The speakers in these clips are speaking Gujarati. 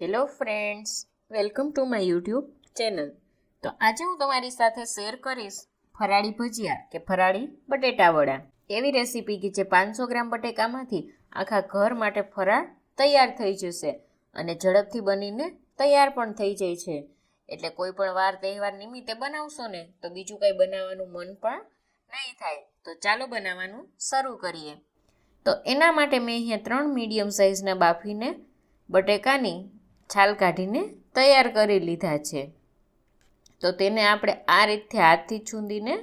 Hello friends welcome to my YouTube channel તો આજે હું તમારી સાથે શેર કરીશ ફરાળી ભજીયા કે ફરાળી બટેટા વડા. એવી રેસીપી કે જે પાંચસો ગ્રામ બટેકામાંથી આખા ઘર માટે ફરાળ તૈયાર થઈ જશે અને ઝડપથી બનીને તૈયાર પણ થઈ જાય છે. એટલે કોઈ પણ વાર તહેવાર નિમિત્તે બનાવશો ને, તો બીજું કંઈ બનાવવાનું મન પણ નહીં થાય. તો ચાલો બનાવવાનું શરૂ કરીએ. તો એના માટે મેં અહીંયા ત્રણ મીડિયમ સાઇઝના બાફીને બટેકાની છાલ કાઢીને તૈયાર કરી લીધા છે. તો તેને આપણે આ રીતથી હાથથી છૂંદીને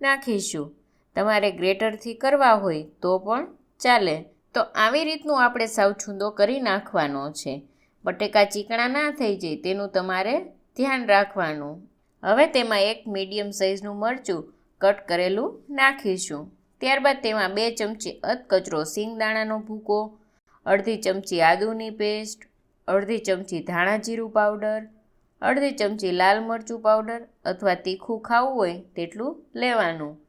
નાખીશું. તમારે ગ્રેટરથી કરવા હોય તો પણ ચાલે. તો આવી રીતનું આપણે સાવ છૂંદો કરી નાખવાનો છે. બટેકા ચીકણા ના થઈ જાય તેનું તમારે ધ્યાન રાખવાનું. હવે તેમાં એક મીડિયમ સાઇઝનું મરચું કટ કરેલું નાખીશું. ત્યારબાદ તેમાં બે ચમચી અધકચરો સિંગદાણાનો ભૂકો, અડધી ચમચી આદુની પેસ્ટ અડધી ચમચી ધાણા જીરું પાવડર, અડધી ચમચી લાલ મરચું પાવડર અથવા તીખું ખાવું હોય તેટલું લેવાનું.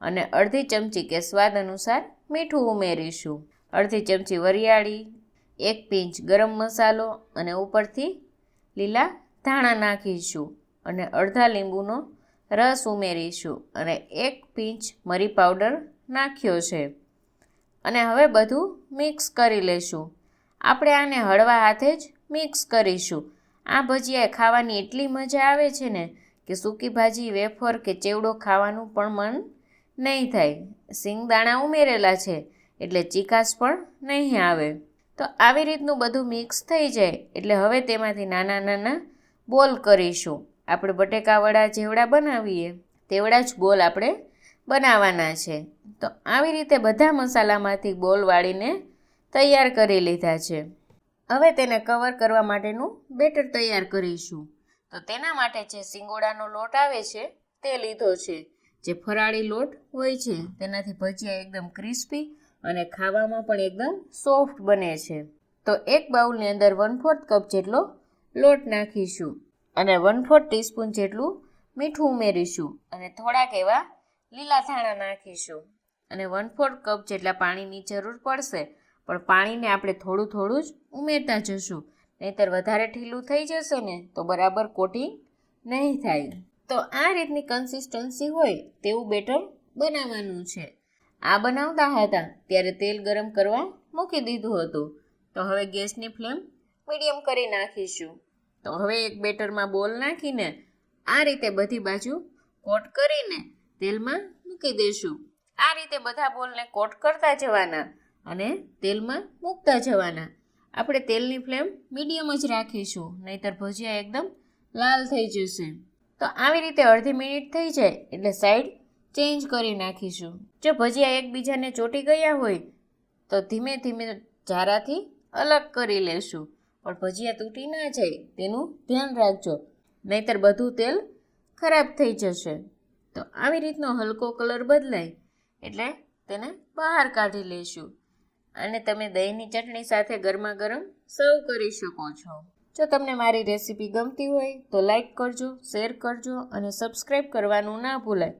અને અડધી ચમચી કે સ્વાદ અનુસાર મીઠું ઉમેરીશું. અડધી ચમચી વરિયાળી, એક પિંચ ગરમ મસાલો અને ઉપરથી લીલા ધાણા નાખીશું. અને અડધા લીંબુનો રસ ઉમેરીશું અને એક પિંચ મરી પાવડર નાખ્યો છે. અને હવે બધું મિક્સ કરી લેશું. આપણે આને હળવા હાથે જ મિક્સ કરીશું. આ ભજીયા ખાવાની એટલી મજા આવે છે ને કે સૂકી ભાજી, વેફર કે ચેવડો ખાવાનું પણ મન નહીં થાય. સિંગદાણા ઉમેરેલા છે એટલે ચીકાશ પણ નહીં આવે. તો આવી રીતનું બધું મિક્સ થઈ જાય એટલે હવે તેમાંથી નાના નાના બોલ કરીશું. આપણે બટેકા વડા જેવડા બનાવીએ, તેવડા જ બોલ આપણે બનાવવાના છે. તો આવી રીતે બધા મસાલામાંથી બોલ વાળીને તૈયાર કરી લીધા છે. હવે તેને કવર કરવા માટેનું બેટર તૈયાર કરીશું. તો તેના માટે જે સિંગોડાનો લોટ આવે છે, તે લીધો છે. જે ફરાળી લોટ હોય છે, તેનાથી ભજીયા એકદમ ક્રિસ્પી અને ખાવામાં પણ એકદમ સોફ્ટ બને છે. તો એક બાઉલની અંદર વન ફોર્થ કપ જેટલો લોટ નાખીશું અને વન ફોર્થ ટીસ્પૂન જેટલું મીઠું ઉમેરીશું અને થોડાક એવા લીલા ધાણા નાખીશું. અને વન ફોર્થ કપ જેટલા પાણીની જરૂર પડશે પણ પાણીને આપણે થોડું થોડું જ ઉમેરતા જશું. નહીંતર વધારે ઢીલું થઈ જશે ને તો બરાબર કોટિંગ નહીં થાય. તો આ રીતની કન્સિસ્ટન્સી હોય તેવું બેટર બનાવવાનું છે. આ બનાવતા હતા ત્યારે તેલ ગરમ કરવા મૂકી દીધું હતું. તો હવે ગેસની ફ્લેમ મીડિયમ કરી નાખીશું. તો હવે એક બેટરમાં બોલ નાખીને આ રીતે બધી બાજુ કોટ કરીને તેલમાં મૂકી દઈશું આ રીતે બધા બોલને કોટ કરતા જવાના. અને તેલમાં મૂકતા જવાના. આપણે તેલની ફ્લેમ મીડિયમ જ રાખીશું, નહીતર ભજીયા એકદમ લાલ થઈ જશે. તો આવી રીતે અડધી મિનિટ થઈ જાય, એટલે સાઈડ ચેન્જ કરી નાખીશું. જો ભજીયા એકબીજાને ચોટી ગયા હોય, તો ધીમે ધીમે ઝારાથી અલગ કરી લેશું. પણ ભજીયા તૂટી ના જાય, તેનું ધ્યાન રાખજો. નહીતર બધું તેલ ખરાબ થઈ જશે. તો આવી રીતનો હલકો કલર બદલાય, એટલે તેને બહાર કાઢી લેશું. અને તમે દહીંની ચટણી સાથે ગરમા ગરમ સર્વ કરી શકો છો. જો તમને મારી રેસીપી ગમતી હોય તો લાઈક કરજો, શેર કરજો અને સબસ્ક્રાઈબ કરવાનું ના ભૂલાય.